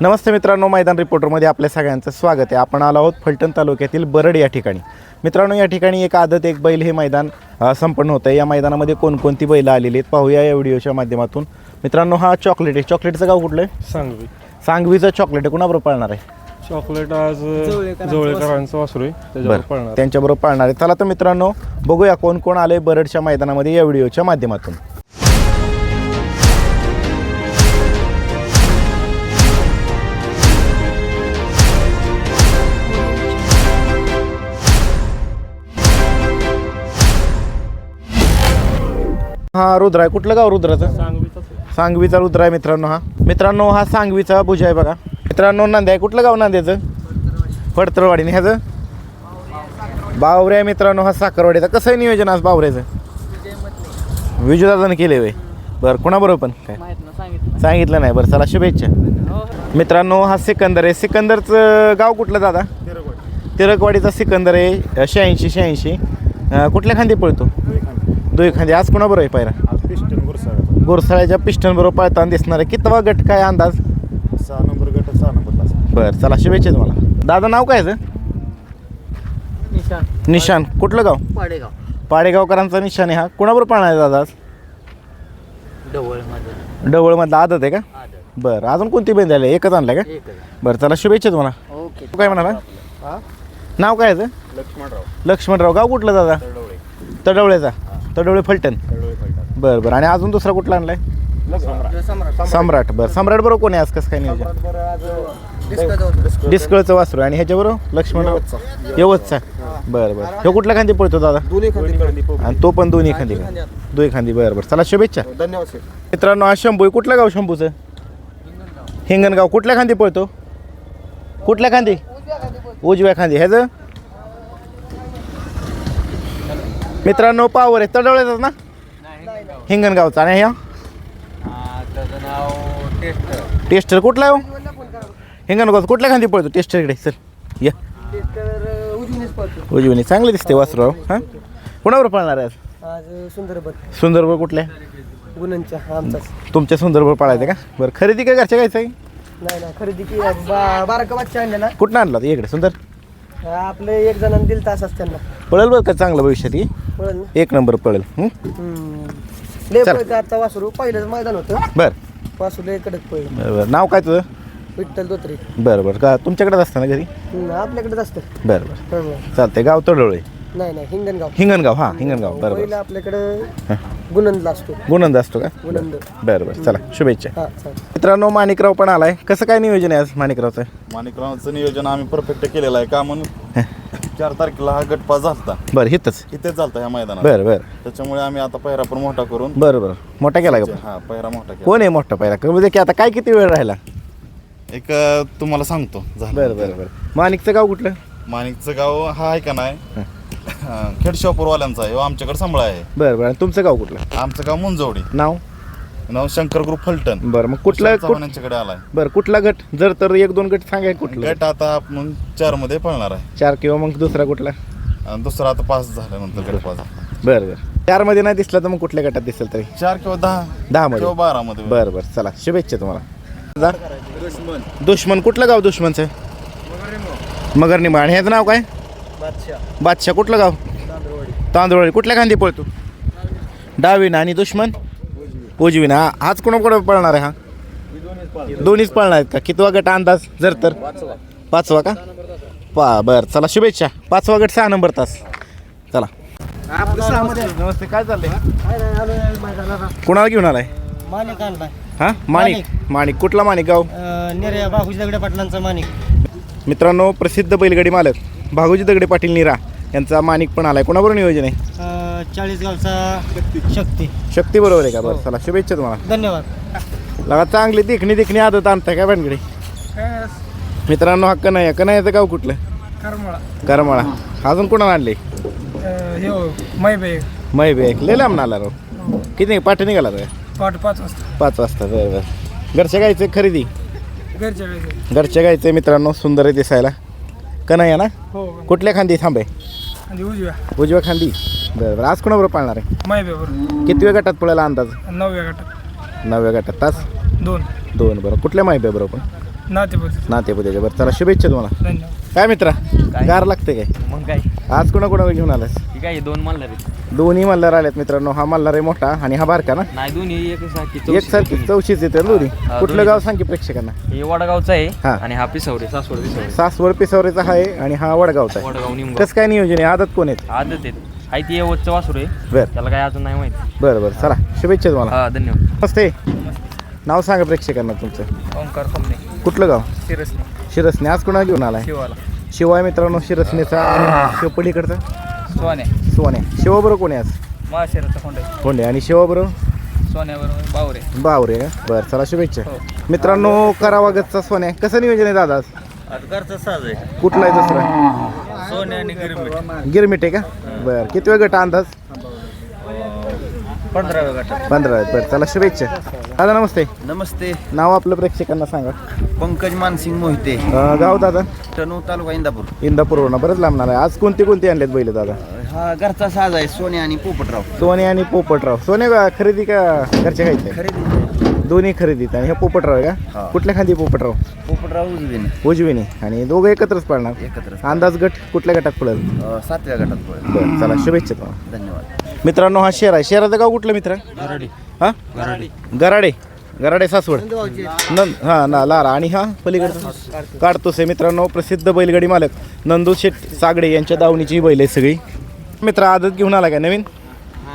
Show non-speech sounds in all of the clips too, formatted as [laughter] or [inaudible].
नमस्ते मित्रांनो मैदान रिपोर्टरमध्ये आपल्या सगळ्यांचं स्वागत आहे. आपण आलो आहोत फलटण तालुक्यातील बरड या ठिकाणी. मित्रांनो या ठिकाणी एक आदत एक बैल हे मैदान संपन्न होतं. आहे या मैदानामध्ये कोणकोणती बैलं आलेली आहेत पाहूया या व्हिडिओच्या माध्यमातून. मित्रांनो हा चॉकलेट आहे. चॉकलेटचं गाव कुठलं आहे? सांगवी. सांगवीचं चॉकलेट आहे. कुणाबरोबर पाळणार आहे? चॉकलेट आज जवळेकरांचं वासरू आहे. त्याच्यावर बरं पळणार त्यांच्याबरोबर पाळणार आहे. चला तर मित्रांनो बघूया कोण कोण आले बरडच्या मैदानामध्ये या व्हिडिओच्या माध्यमातून. हा रुद्र आहे. कुठलं गाव रुद्राचं? सांगवीचा रुद्र आहे मित्रांनो हा. मित्रांनो हा सांगवीचा भुज आहे बघा. मित्रांनो नांदे आहे. कुठलं गाव नांद्याचं? फडतरवाडी आणि ह्याचं? बावरे आहे मित्रांनो हा साखरवाडीचा. कसं आहे नियोजन आज बावऱ्याचं? विजयदादानं केले वे बरं कोणाबरोबर पण? काय? सांगितलं नाही. बरं चला शुभेच्छा. मित्रांनो हा सिकंदर आहे. सिकंदरचं गाव कुठलं दादा? तिरकवाडीचा सिकंदर आहे. शहाऐंशी शहाऐंशी. कुठल्या खांदी पळतो? दोय खांदी आज कोणाबरोबर आहे पायरा? गोरसाळ्याच्या पिस्टन बरोबर पळताना दिसणार. आहे कितवा गट काय अंदाज? सहा नंबर गट सहा नंबर तास. बरं चला शुभेच्छा तुम्हाला. दादा नाव काय आहे निशान. निशान. कुठलं गाव? पाडेगाव. पाडेगावकरांचा निशान आहे हा. कोणाबरोबर पाळणार आहे दादा आज? ढवळ माझं डवळमधला आदत आहे का? आदर बरं अजून कोणती बेंद आली? एकच आणलं का? एक बरं चला शुभेच्छा तुम्हाला. ओके. तू काय म्हणाला? नाव काय आहे लक्ष्मणराव. लक्ष्मणराव. गाव कुठलं दादा? तडवळेचा. तडवळे फलटण. बरं बरं. आणि अजून दुसरा कुठला आणलाय? सम्राट. बरं सम्राट. बरोबर कोणी आज? कसं काय नियोजन? डिस्कळचं वासरू. आणि ह्याच्याबरोबर? लक्ष्मणराव यवतचा. बरं बरं. ह्यो कुठल्या खांदी पळतो दादा? आणि तो पण दोन्ही खांदी का दोन्ही खांदी. बरं बरं. चला शुभेच्छा. धन्यवाद सर. मित्रांनो हा शंभू आहे. कुठलं गाव शंभूचं? हिंगणगाव. कुठल्या खांदी पळतो? कुठल्या खांदी? उजव्या खांदी. ह्याचं? मित्रांनो पावर आहे. तडवळ्याचाच ना? हिंगणगावचा आणि ह्या त्याचं नाव टेस्ट टेस्टर कुठला आहे हो? हिंगणगाव कुठल्या खांदी पळतो? टेस्टरकडे सर या. उजवीने. चांगले दिसते वासराव हां. कोणावर पळणार आहे आज? सुंदरबळ कुठल्या गुणांच्या आमचाच तुमच्या सुंदरबळ पळायचं का? बरं खरेदी काय घरच्या घ्यायचं आहे? नाही ना खरेदी बारा कमातच्या आणल्या ना. कुठं आणला इकडे सुंदर. आपले एक जणांना दिल तासच त्यांना. पळेल बरं का चांगलं भविष्यात ही? पळल ना. एक नंबर पळेल. हं? हम्म. लय चल. पळतं आता वासरू? पहिलंच मैदान होतं. बरं. वासरू लय कडक पळलं. बरं बरं नाव काय तुझं? विठ्ठल दोतरे. बरं बरं. का तुमच्याकडेच असतं ना घरी? हम्म, आपल्याकडेच असतं. बरं बरं. हं. चालतंय. गाव तडोळे नाही नाही हिंगणगाव. हिंगणगाव हां हिंगणगाव. बरं पहिलं आपल्याकडं गुणंदला असतो. गुणंद असतो का? गुणंद. बरं बरं. चला शुभेच्छा. हा चालेल मित्रांनो माणिकराव पण आलाय. कसं काय नियोजन आहे आज माणिकरावचं? माणिकरावांचं नियोजन आम्ही परफेक्ट केलेलं आहे का म्हणून चार तारखेला हा गटपास झालता. बरं हितच. इथेच झालता ह्या मैदानात. बरं बरं. त्याच्यामुळे आम्ही आता पहिरा पण मोठा करून बरं बरं. मोठा केला का हा पहिरा मोठा केला. कोण आहे मोठा पहिला कमी दे की आता काय किती वेळ राहिला? एक अं, तुम्हाला सांगतो. झालं. बरं बरं बरं. माणिकचं गाव कुठलं? माणिकचं गाव हा आहे का नाही? खेडशापूरवाल्यांचा आहे ह्यो आमच्याकडे सांभाळ आहे. बरं बरं. आणि तुमचं गाव कुठलं? आमचं गाव मुंजवडी. नाव? नाव शंकर ग्रुप फलटण. बरं मग कुठलं कुठ चव्हाणांच्याकडे आलाय. बरं कुठला गट? जर तर एक दोन गट सांगाय कुठलं गट आता आपण चारमध्ये पळणार आहे. चार किंवा मग दुसरा कुठला? आणि दुसरा आता पास झाल्यानंतर गट पास बरं बरं. चारमध्ये नाही दिसला तर मग कुठल्या गटात दिसेल तरी? चार किंवा दहा. दहामध्ये किंवा बारा मध्ये. बरं बरं. चला शुभेच्छा तुम्हाला. जा. दुश्मन. कुठलं गाव दुश्मनचं? मगर निंबा आणि ह्याचं नाव काय? बादशाह. कुठलं गाव? तांदूळवाडी. कुठल्या खांदी पळतो? डावीनं आणि दुश्मन? उजवीनं. हा हाच कोणाकडे पळणार आहे हा? दोन्हीच पळणार आहेत का? कितवा गट अंदाज जर तर? पाचवा. का? पा बरं चला शुभेच्छा. पाचवा गट सहा नंबर तास. चला. नमस्ते काय चाललंय? कुणाला घेऊन आलाय? माणिक आणलाय. हा? माणिक माणिक कुठला माणिक गाव? नेरे बाबूजी दगडे पाटलांचा माणिक मित्रांनो प्रसिद्ध बैलगाडी मालक. भागोजी दगडे पाटील निरा यांचा माणिक पण आलाय. कोणाबरोबर नियोजन आहे? चाळीस गावचा शक्ती. शक्ती बरोबर आहे का? बरं चला शुभेच्छा तुम्हाला. धन्यवाद. लगा चांगली देखणी देखणी आदत आणताय काय भानगडी? मित्रांनो हा कन्हैया. कन्हैयाचं गाव कुठलं? करमळा. करमाळा. अजून कोणाला आणले? हे मैबे. मै बेक लय लांब आला राव किती पाठी निघाला रे पाच वाजता. पाच वाजता बरं बरं. घरच्या गायचं खरेदी? घरच्या घरच्या गायचं मित्रांनो सुंदर आहे दिसायला. कन्हैया ना? हो कुठल्या खांदी? थांबे. आणि उजव्या. उजव्या खांदी. बरं बरं. आज कोणाबरोबर पाळणार आहे? किती वेळ गटात पळायला अंदाज? नवव्या गटात. नवव्या गटात. तास? दोन. दोन बरं. कुठल्या माहिती बरोबर पण? नातेपुती नातेपुत्याच्या बरं चला शुभेच्छा तुम्हाला. धन्यवाद. काय मित्रा? गार लागते काय? मग काय? आज कोणा कोणाला घेऊन आलास ठीक आहे दोन मल्हार आहेत दोन्ही मल्हार आलेत मित्रांनो. हा मल्हार आहे मोठा आणि हा बारका ना? नाही दोन्ही एक सारखी एक सारखी चौशीच येते दोन्ही? हा, कुठलं दोन्ही. गाव सांग प्रेक्षकांना? हे वडगावचा हा. आहे आणि हा पिसावरे सासवड पिसावरे. सासवड पिसावरेचा आहे आणि हा वडगावचा आहे. वडगाव निमगाव कसं काय नियोजन आहे? आदत कोण आहेत? आदत आहेत. आहे ती येवतचं वासरू आहे. बरं. त्याला काय अजून नाही माहिती. बरं बरं. चला शुभेच्छा तुम्हाला. हा धन्यवाद. नमस्ते. नाव सांगा प्रेक्षकांना तुमचं. ओंकार कमने कुठलं गाव? सिरसने शिरसने. आज कोणाला घेऊन आलाय? शिवाला. शिवाय मित्रांनो शिरसनेचा आणि [coughs] शिवपलीकडचा. सोन्या सोन्या शिवाबरोबर कोणी आज? महाशिराचा कोंड. कोंडे आणि शिवाबरोबर? सोन्याबरोबर बावरे. बावरे का? बरं चला शुभेच्छा. हो. मित्रांनो करावागतचा सोन्या कसं नियोजन आहे दादा आज? घरचा साज आहे. कुठला आहे दुसरा? सोन्या आणि गिरमिट. गिरमिट आहे का? बरं किती वेळ गट अंदाज? पंधराव्या गटात. पंधरा बरं चला शुभेच्छा. दादा नमस्ते. नमस्ते. नाव आपलं प्रेक्षकांना सांगा. पंकज मानसिंग मोहिते. अं, गाव दादा? टनू तालुका इंदापूर. इंदापूरवरून बरंच लांबणार आहे आज कोणते कोणते आणलेत बैल दादा? हा घरचा साज आहे सोने आणि पोपटराव. सोने आणि पोपटराव. सोने का खरेदी का घरच्या खायचे खरेदी दोन्ही खरेदीत. आणि हे पोपटराव आहे का? हा. कुठल्या खांदी पोपटराव? पोपटराव उजवीने. उजवीने. आणि दोघं एकत्रच पडणार एकत्र अंदाज गट कुठल्या गटात पडेल अं, सातव्या गटात पडेल बरं चला शुभेच्छा तुम्हाला. धन्यवाद. मित्रांनो हा शेर आहे. शेराचं गाव कुठलं मित्र? हा? गराडे गराडे सासवड. नंद हा ना लारा. आणि हा पलीकडचा? काढतोस आहे मित्रांनो. प्रसिद्ध बैलगाडी मालक नंदू शेठ सागडे यांच्या दावणीची ही बैल आहे सगळी. मित्र आदत घेऊन आला का नवीन?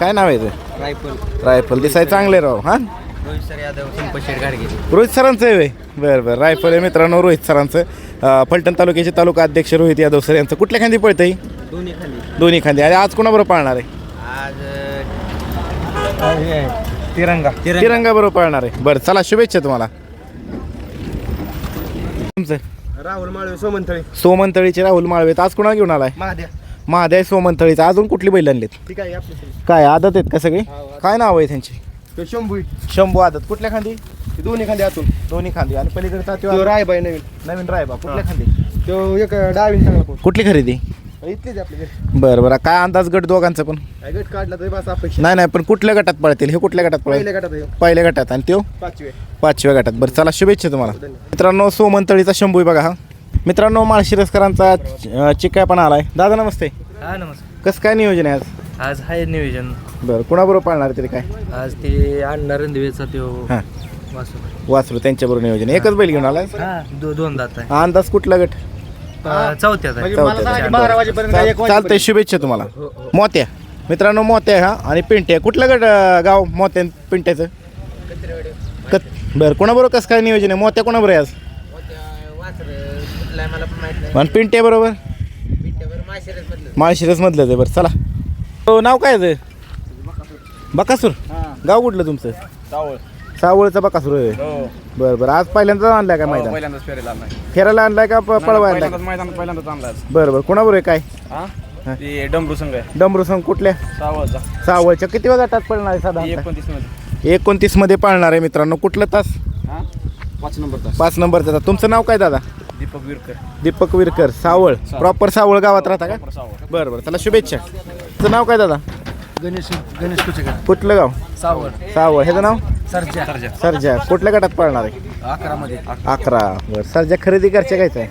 काय नाव आहे ते? रायफल. रायफल. दिसाय चांगले राव हा? रोहित सर यादव गाडगे रोहित सरांचं आहे? बरं बरं. रायफल आहे मित्रांनो रोहित सरांचं. फलटण तालुक्याचे तालुका अध्यक्ष रोहित यादव सर यांचं. कुठल्या खांदी पळतं ही दोन्ही खाली दोन्ही खांदी. आणि आज कोणाबरोबर पाळणार आहे? आज तिरंगा. तिरंगा. बरोबर पाळणार आहे. बरं चला शुभेच्छा तुम्हाला. तुमचं? राहुल माळवे सोमंथळे सोमंतळीचे राहुल माळवे आज कोणाला घेऊन आलाय? महाद्या महादेव सोमंतळीचा अजून कुठली बैल आणलीत? ठीक आहे आपली काय आदत आहेत का सगळी? काय नाव आहे त्यांची? तो शंभू शंभू आदत. कुठल्या खांदी? ते दोन्ही खांदे आतून. दोन्ही खांदी. आणि पलीकडचा तो रायबाई नवीन. नवीन रायबा कुठल्या खांदी? तो एक डावीन चांगला कुठली खरेदी? इथलीच आपली बरं बरं. काय अंदाज गट दोघांचं पण? काय गट काढला तरी बस अपेक्षा. नाही नाही पण कुठल्या गटात पळतील? हे कुठल्या गटात पळेल? पहिल्या गटात आहे. पहिल्या गटात. आणि तो पाचवे. पाचव्या गटात. बरं चला शुभेच्छा तुम्हाला. मित्रांनो सोमंतळीचा शंभू आहे बघा हा. मित्रांनो माळशिरसकरांचा अं, चिक्काय पण आलाय. दादा नमस्ते. हा नमस्कार. कसं काय नियोजन आहे आज? आज आहे नियोजन. बरं कुणाबरोबर पाळणार तरी काय? आज ते अण्णा रणदिवेचा तो हां. वासू वासरू त्यांच्याबरोबर नियोजन एकच बैल घेऊन आलाय? हा दो दोन दात आहे. हा अंदाज कुठला गट? अं, आहे. चौथ्या. बारा वाजेपर्यंत काय एक चाल- चालतंय शुभेच्छा तुम्हाला. मोत्या. मित्रांनो मोत्या हा आणि पिंट्या कुठलं गट अं, गाव मोत्या आणि पिंट्याचं? कत बरं कोणाबरोबर कसं काय नियोजन आहे? मोत्या कोणाबरोबर आहे आज? आणि पिंट्या बरोबर? माळशिरस मधलं आहे. बरं चला. हो, नाव काय आहे बकासूर. गाव कुठलं तुमचं? सावळचं बकासूर आहे. हो. बरं बरं. आज पहिल्यांदा आणलाय का मैदान? पहिल्यांदाच फेरेला आणलाय. फेरायला आणलाय का प- पळवा आणलाय? पहिल्यांदाच मैदान पहिल्यांदाच आणलाय बरं बरं. कोणाबरोबर आहे? काय? हा? ते डमरू संघ आहे. डमरू संघ कुठल्या? सावळचा. सावळच्या. किती वेळा गटात पडणार आहे साधारण एकोणतीसमध्ये. एकोणतीसमध्ये पाळणार आहे मित्रांनो. कुठलं तास? हा? पाच नंबर तास. पाच नंबरचा तास. तुमचं नाव काय दादा? दीपक विरकर. दीपक विरकर. सावळ. प्रॉपर सावळ गावात राहता का? सावळ. बरं बरं. चला शुभेच्छा. तुमचं नाव काय दादा? गणेश गणेश कुचेकर. कुठलं गाव? सावळ. सावळ. ह्याचं नाव? सरजा. सरजा. कुठल्या गटात पळणार आहे? अकरा मध्ये अकरा. बरं सरजा खरेदी करच्या कायचं आहे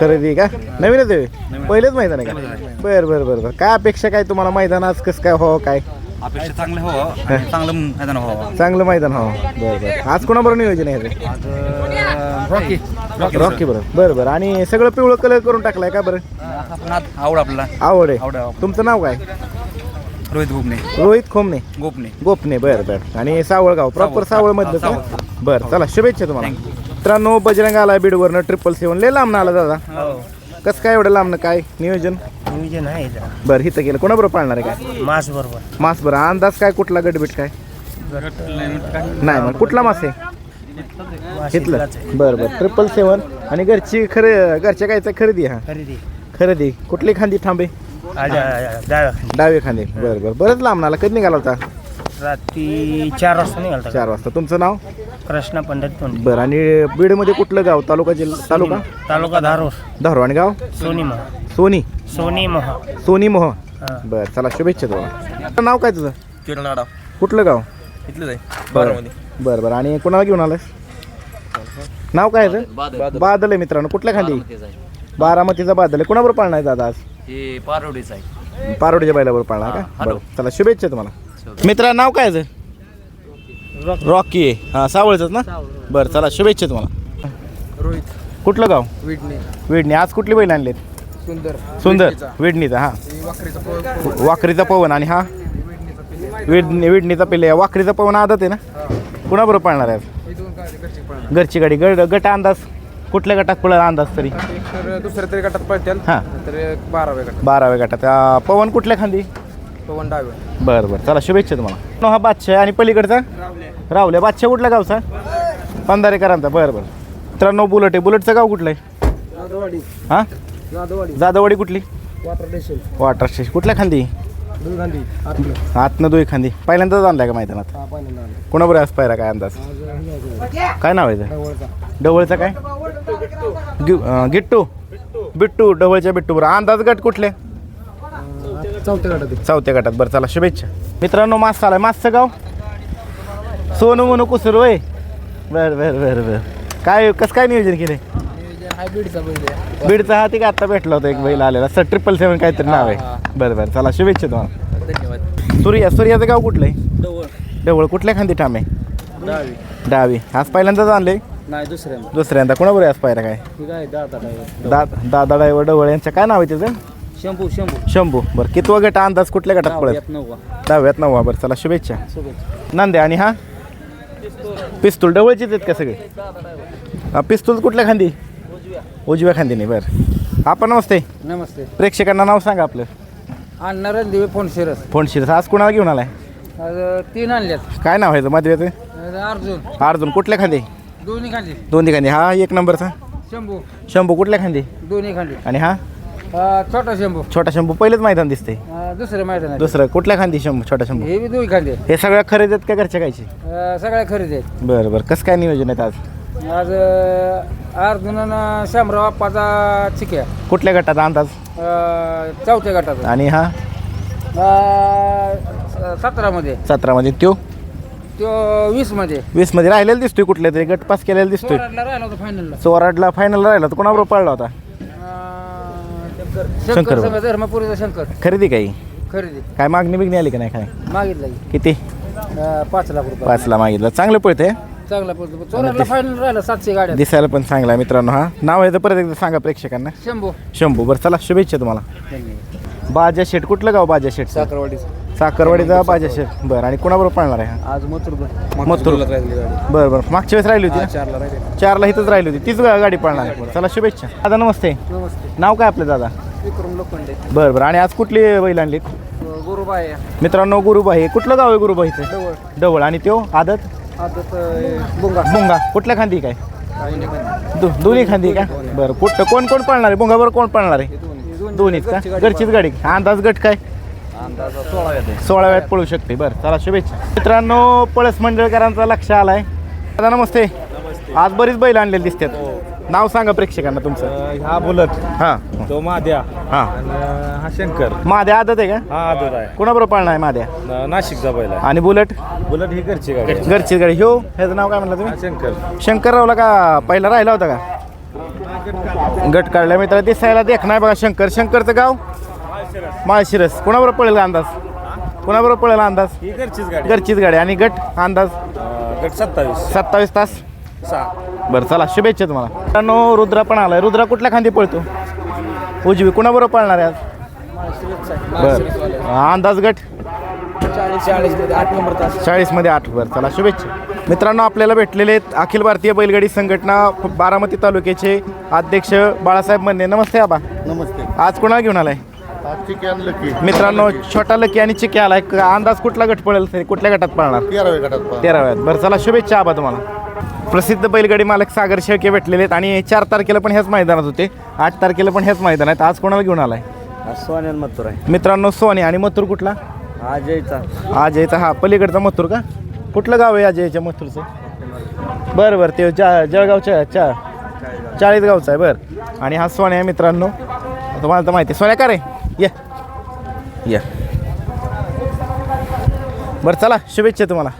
खरेदी. का? नवीनच आहे? पहिलेच मैदान आहे का? बरं बरं बरं बरं. काय अपेक्षा काय तुम्हाला? मैदान आज कसं काय हो काय? अपेक्षा चांगलं हो आणि चांगलं मैदान हो. चांगलं मैदान हो. बरं बरं. आज कोणाबरोबर नियोजन आहे ह्याचं? रॉकी रॉकी बरं बरं बरं. आणि सगळं पिवळं कलर करून टाकलाय का बरं? आवड आपला आवड आहे. तुमचं नाव काय? रोहित गोपने रोहित खोमने गोपने गोपने बरं बरं. आणि सावळगाव प्रॉपर सावळ मधलं का? बरं चला शुभेच्छा तुम्हाला. मित्रांनो बजरंग आला बीडवरनं ट्रिपल सेवन लय लांब आला दादा. कसं काय एवढं लांबनं? काय नियोजन? नियोजन आहे जरा बरं इथं गेलं. कोणाबरोबर पाळणार आहे काय? मास बरोबर. मास बरं. अंदाज काय? कुठला गटबीट काय? नाही मग कुठला मास आहे? घेतलं बरं बरं. ट्रिपल सेवन आणि घरची खरे घरच्या गायचा खरेदी हा? खरेदी. खरेदी. कुठली खांदी थांबे? डावे खांदे. बरं बरं. बरंच लांब नाला. कधी निघाला होता? रात्री चार वाजता निघालता चार वाजता. तुमचं नाव? कृष्णा पंडित तोंडी. बरं आणि बीडमध्ये कुठलं गाव? तालुका जिल्हा तालुका? तालुका धारोर. धारो आणि गाव? सोनी महा. सोनी. सोनी महा. सोनी मोह. बरं चला शुभेच्छा तुम्हाला. नाव काय तुझं? किरण आडाव कुठलं गाव? इथलंच आहे. बरं. बरं बरं. आणि कोणाला घेऊन आलास नाव काय आहे? बादल. आहे मित्रांनो. कुठल्या खांदी? बारामतीचा बादल आहे. कुणाबरोबर पाळणार आहे दादा आज? हे पारोडीच आहे. पारोडीच्या बैलाबरोबर पाळणार का? बरं. चला शुभेच्छा तुम्हाला. मित्रा नाव काय आहे? याचं? रॉकी आहे. हां सावळच ना? बरं चला शुभेच्छा तुम्हाला. रोहित. कुठलं गाव? विडणे. विडणी. आज कुठली बैल आणलेत? सुंदर. सुंदर. विडणीचा. हा. वाकरीचा पवन. आणि हा? विडणी विडणीचा पिल्ले. वाकरीचा पवन आदत आहे ना? कुणाबरोबर पाळणार आहे आज? घरची गाडी. गट गट अंदाज? कुठल्या गटात पळाला अंदाज तरी? तर दुसऱ्या तरी गटात पळतील. हां. तर बाराव्या गटात. बाराव्या गटात. पवन कुठल्या खांदी? पवन डावे. बरं बरं. चला शुभेच्छा तुम्हाला. नो, हा बादशाह आणि पलीकडचा? रावल्या बादशाह कुठल्या गावचा? पंधारेकरांचा. बरं बरं. मित्रांनो बुलट आहे. बुलटचं गाव कुठलं आहे? हां? जाधववाडी. कुठली? Water station. कुठल्या खांदी? आतनं दुई खांदी पहिल्यांदाच आणलाय का मैदानात? कोणाबरोबर आज पाहिला काय अंदाज? काय नाव आहे त्याचं? डवळचा. काय? गि अं, गिट्टू. बिट्टू डवळच्या बिट्टू बरं अंदाज गट कुठले? चौथ्या गटात चौथ्या गटात. बरं चला शुभेच्छा. मित्रांनो मास आलाय मासचं गाव? सोनू मोनू कुसर होय? बरं बरं बरं बरं. काय कसं काय नियोजन केलंय? बैल बीडचा हा ती का आता भेटला होता एक बैल आलेला. सर ट्रिपल सेवन काहीतरी नाव आहे. बरं बरं चला शुभेच्छा तुम्हाला. धन्यवाद. सूर्या सूर्याचं गाव कुठलं आहे? डवळ. कुठल्या खांदी ठाम आहे? डावी. डावी. आज पहिल्यांदाच आणले नाही दुसऱ्यांदा. दुसऱ्यांदा. कोणाबरोबर आज पाहिला काय? दादा दा दादा डायवर डवळ. यांचं काय नाव आहे त्याचं शंभू शंभू. शंभू. बरं कितवा गट अंदाज कुठल्या गटात पडत नव्वा. दहाव्यात नववा. बरं चला शुभेच्छा. शुभेच्छा. नांदे आणि हा? पिस्तूल. डवळचीच आहेत का सगळे? हा पिस्तूल कुठल्या खांदी? उजव्या खांदीने बरं. आपण नमस्ते. नमस्ते. प्रेक्षकांना नाव सांगा आपलं. आणणार दिवे फोन शिरस. फोन शिरस. आज कुणाला घेऊन आलाय? आज तीन आणल्यात. काय नाव आहे? मधव्याचं अर्जुन. अर्जुन कुठल्या खांदी? दोन्ही खांदी. दोन्ही खांदी. हा एक नंबरचा? शंभू. शंभू कुठल्या खांदी? दोन्ही खांदी. आणि हा? अं, छोटा शंभू. छोटा शंभू. पहिलेच मैदान दिसते अं, दुसरं मैदान आहे. दुसरं. कुठल्या खांदी शंभू छोटा शंभू? हे बी दोन्ही खांदे हे सगळ्या खरेदी आहेत का घरच्या अं, सगळ्या खरेदी आहेत. बरं बरं. कसं काय नियोजन आहेत आज? आज अर्जुनानं शामराव आप्पाचा चिक्या. कुठल्या गटात अंदाज? अं, चौथ्या गटाचा. आणि हा? अं, सतरामध्ये. सतरामध्ये. त्यो? तो वीसमध्ये. वीसमध्ये राहिलेला दिसतोय कुठल्या तरी गट पास केलेला दिसतोय. चोराडला राहिला होता फायनलला चोराडला फायनल राहिला तर कोणाबरोबर पडला होता? शंकर. शंकर. संघ धर्मपुरीचा शंकर. खरेदी काही खरेदी. काय मागणी बिगणी आली का नाही काय? मागितला की. किती? अं, पाच लाख रुपये. पाचला मागितलं. चांगलं पळतंय. चांगला पडतो फायनल राहिला सातशे गाड्या. दिसायला पण चांगला आहे मित्रांनो हा. नाव आहे तर परत एकदा सांगा प्रेक्षकांना. शंभू. शंभू. बरं चला शुभेच्छा तुम्हाला. बाजा शेट कुठलं गाव बाजा शेट साखरवाडी साखरवाडीचा बाजा शेट बरं आणि कोणाबरोबर पाळणार आहे हा? आज मथुर बरं बरं. मागच्या वेळेस राहिली होती? चारला राहिले. चारला इथंच राहिली होती. तीच गा- गाडी पळणार आहे. चला शुभेच्छा. दादा नमस्ते. नमस्ते. नाव काय आपलं दादा? विक्रम लोखंडे. बरं बरं. आणि आज कुठली बैल आणली गुरुबाई मित्रांनो गुरुबाई कुठलं गाव आहे गुरुबाईचं जवळ डवळ. आणि त्यो आदत? बुंगा. कुठल्या खांदी काय? दो दोन्ही खांदी का? बरं कुठं कोण कोण पळणार? आहे भुंगाबरोबर कोण पळणार आहे? दोन्हीच का? घरचीच गाडी. अंदाज गट काय? सोळाव्यात पळू शकते. बरं चला शुभेच्छा. मित्रांनो पळस मंडळकरांचा लक्ष आलाय. दादा नमस्ते. आज बरीच बैल आणलेली दिसतात. नाव सांगा प्रेक्षकांना तुमचं. हा बुलट हां. तो माद्या हां. हा शंकर. माद्या आदत आहे का? हा आदत आहे. कोणाबरोबर पळणार आहे माद्या? न- नाशिकचा बैल आणि बुलेट? बुलट ही घरची गाडी आहे. घरचीच गाडी. ह्यो ह्याचं नाव काय म्हणलं हा तुम्ही शंकर. शंकररावला का पहिला राहिला होता का? गट काढल्या मित्र दिसायला देख नाही बघा शंकर. शंकरचं गाव? माळशिरस. कोणाबरोबर पळेल अंदाज? कोणाबरोबर पळेल अंदाज? ही घरचीच गाडी घरचीच गाडी. आणि गट? अंदाज? अं, गट सत्तावीस. सत्तावीस तास. सहा. बरं चला शुभेच्छा तुम्हाला. मित्रांनो रुद्रा पण आलाय. रुद्रा कुठल्या खांदी पळतो? उजवी. कुणाबरोबर पळणार आहे आज? बरं. अंदाज गट? चाळीस चाळीस आठ नंबर तास. चाळीसमध्ये आठ. वर चला शुभेच्छा. मित्रांनो आपल्याला भेटलेले आहेत अखिल भारतीय बैलगाडी संघटना बारामती तालुक्याचे अध्यक्ष बाळासाहेब मन्ने नमस्ते आबा. नमस्ते. आज कोणाला घेऊन आलाय? मित्रांनो छोटा लकी आणि चिके आलाय. क- अंदाज कुठला गट पडेल ते कुठल्या गटात पळणार? तेराव्या गटात पहा. तेराव्यात. बरं चला शुभेच्छा आबा तुम्हाला. प्रसिद्ध बैलगाडी मालक सागर शेळके भेटलेले आहेत. आणि चार तारखेला पण ह्याच मैदानात होते. आठ तारखेला पण ह्याच मैदानात आज कोणाला घेऊन आलाय? सोन्यान मथुर आहे. मित्रांनो सोनी आणि मथुर कुठला? अजयचा. अजयचा हा. पलीकडचा मथुर का? कुठलं गाव आहे अजयच्या मथुरचं? बरं बरं. ते जळगावच्या चा चाळीस गावचा आहे. बरं. आणि हा सोन्या आहे मित्रांनो. तुम्हाला तर माहिती आहे. सोन्या का रे? ये. ये. बरं चला. शुभेच्छा तुम्हाला.